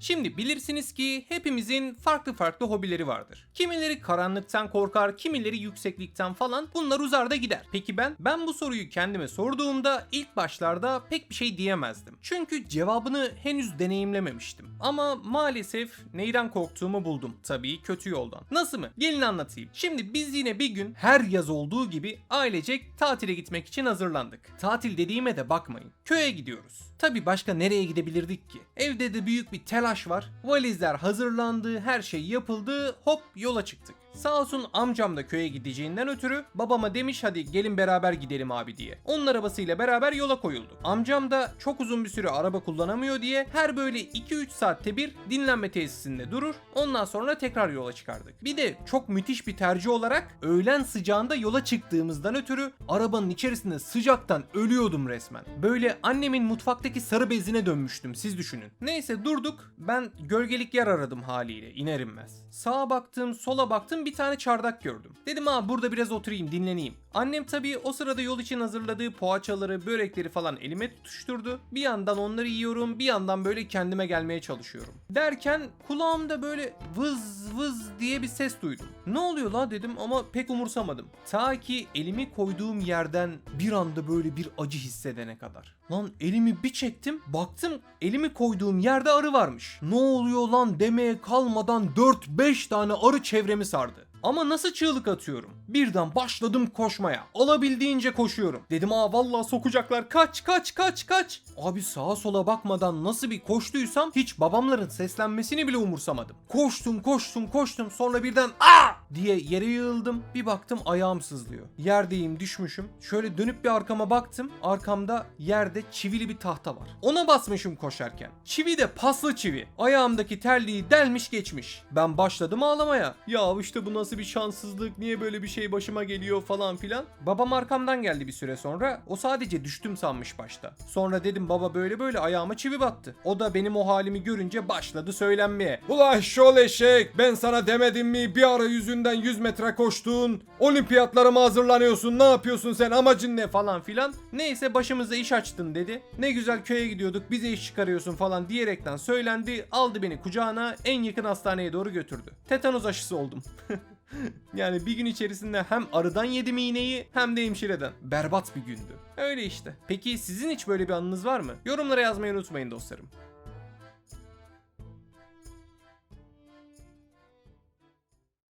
Şimdi bilirsiniz ki hepimizin farklı farklı hobileri vardır. Kimileri karanlıktan korkar, kimileri yükseklikten falan bunlar uzar da gider. Peki ben? Ben bu soruyu kendime sorduğumda ilk başlarda pek bir şey diyemezdim. Çünkü cevabını henüz deneyimlememiştim. Ama maalesef neyden korktuğumu buldum. Tabii kötü yoldan. Nasıl mı? Gelin anlatayım. Şimdi biz yine bir gün her yaz olduğu gibi ailecek tatile gitmek için hazırlandık. Tatil dediğime de bakmayın. Köye gidiyoruz. Tabii başka nereye gidebilirdik ki? Evde de büyük bir telaş var. Valizler hazırlandı, her şey yapıldı. Hop yola çıktık. Sağ olsun amcam da köye gideceğinden ötürü babama demiş hadi gelin beraber gidelim abi diye. Onun arabasıyla beraber yola koyuldu. Amcam da çok uzun bir süre araba kullanamıyor diye her böyle 2-3 saatte bir dinlenme tesisinde durur. Ondan sonra tekrar yola çıkardık. Bir de çok müthiş bir tercih olarak öğlen sıcağında yola çıktığımızdan ötürü arabanın içerisinde sıcaktan ölüyordum resmen. Böyle annemin mutfaktaki sarı bezine dönmüştüm siz düşünün. Neyse durduk. Ben gölgelik yer aradım haliyle iner inmez. Sağa baktım, sola baktım bir tane çardak gördüm. Dedim ha burada biraz oturayım, dinleneyim. Annem tabii o sırada yol için hazırladığı poğaçaları, börekleri falan elime tutuşturdu. Bir yandan onları yiyorum, bir yandan böyle kendime gelmeye çalışıyorum. Derken kulağımda böyle vız vız diye bir ses duydum. Ne oluyor la dedim ama pek umursamadım. Ta ki elimi koyduğum yerden bir anda böyle bir acı hissedene kadar. Lan elimi bir çektim, baktım elimi koyduğum yerde arı varmış. Ne oluyor lan demeye kalmadan 4-5 tane arı çevremi sardı. Ama nasıl çığlık atıyorum? Birden başladım koşmaya. Alabildiğince koşuyorum. Dedim aa vallahi sokacaklar. Kaç kaç kaç kaç. Abi sağa sola bakmadan nasıl bir koştuysam hiç babamların seslenmesini bile umursamadım. Koştum koştum koştum sonra birden aa diye yere yığıldım. Bir baktım ayağım sızlıyor. Yerdeyim düşmüşüm. Şöyle dönüp bir arkama baktım. Arkamda yerde çivili bir tahta var. Ona basmışım koşarken. Çivi de paslı çivi. Ayağımdaki terliği delmiş geçmiş. Ben başladım ağlamaya. Ya işte bu nasıl bir şanssızlık? Niye böyle bir şey başıma geliyor falan filan. Babam arkamdan geldi bir süre sonra. O sadece düştüm sanmış başta. Sonra dedim baba böyle böyle ayağıma çivi battı. O da benim o halimi görünce başladı söylenmeye. Ulan şol eşek ben sana demedim mi bir ara yüzünden 100 metre koştun. Olimpiyatlara mı hazırlanıyorsun ne yapıyorsun sen amacın ne falan filan. Neyse başımıza iş açtın dedi. Ne güzel köye gidiyorduk bize iş çıkarıyorsun falan diyerekten söylendi. Aldı beni kucağına en yakın hastaneye doğru götürdü. Tetanoz aşısı oldum. Yani bir gün içerisinde hem arıdan yedim iğneyi hem de hemşireden. Berbat bir gündü. Öyle işte. Peki sizin hiç böyle bir anınız var mı? Yorumlara yazmayı unutmayın dostlarım.